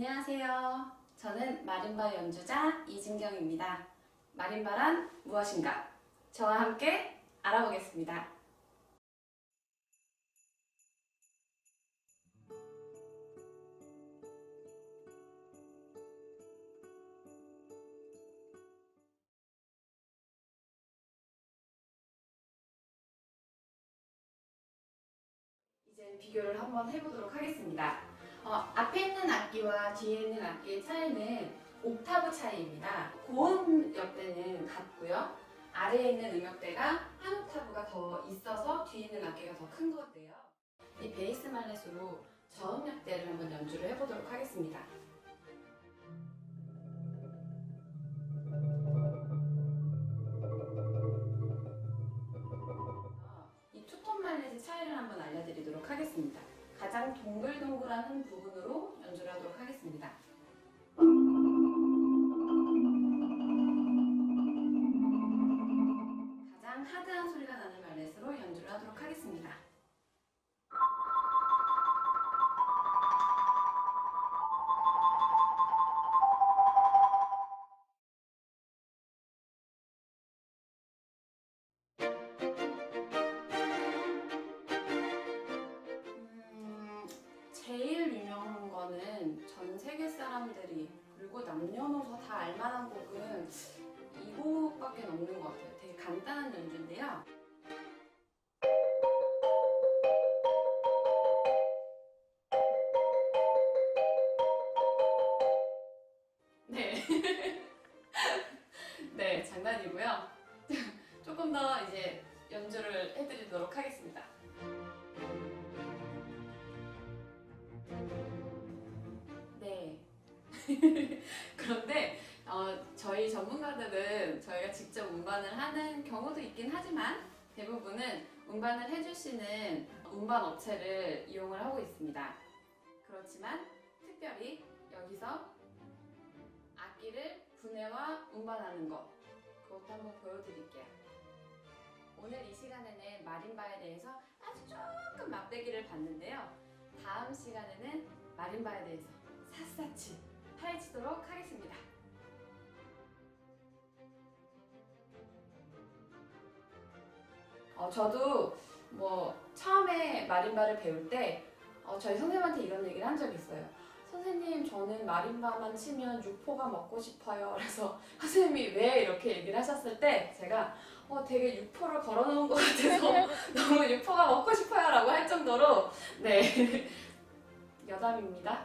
안녕하세요. 저는 마림바 연주자 이진경입니다. 마림바란 무엇인가? 저와 함께 알아보겠습니다. 이제 비교를 한번 해보도록 하겠습니다. 어, 앞에 있는 악기와 뒤에 있는 악기의 차이는 옥타브 차이입니다. 고음 역대는 같고요. 아래에 있는 음역대가 한 옥타브가 더 있어서 뒤에 있는 악기가 더 큰 건데요. 이 베이스 말렛으로 저음 역대를 한번 연주를 해보도록 하겠습니다. 차이를 한번 알려드리도록 하겠습니다. 가장 동글동글한 부분으로 연주를 하도록 하겠습니다. 그리고 남녀노소 다 알만한 곡은 이 곡밖에 없는 것 같아요. 되게 간단한 연주인데요. 네. 네, 장난이고요. 조금 더 이제 연주를 해드리도록 하겠습니다. 그런데 어, 저희 전문가들은 저희가 직접 운반을 하는 경우도 있긴 하지만 대부분은 운반을 해주시는 운반 업체를 이용을 하고 있습니다. 그렇지만 특별히 여기서 악기를 분해와 운반하는 것 그것도 한번 보여드릴게요. 오늘 이 시간에는 마림바에 대해서 아주 조금 맛배기를 봤는데요. 다음 시간에는 마림바에 대해서 샅샅이 어, 저도 뭐 처음에 마림바를 배울 때 어, 저희 선생님한테 이런 얘기를 한 적이 있어요. 선생님 저는 마림바만 치면 육포가 먹고 싶어요. 그래서 선생님이 왜 이렇게 얘기를 하셨을 때 제가 어, 되게 육포를 걸어놓은 것 같아서 너무 육포가 먹고 싶어요 라고 할 정도로 네 여담입니다.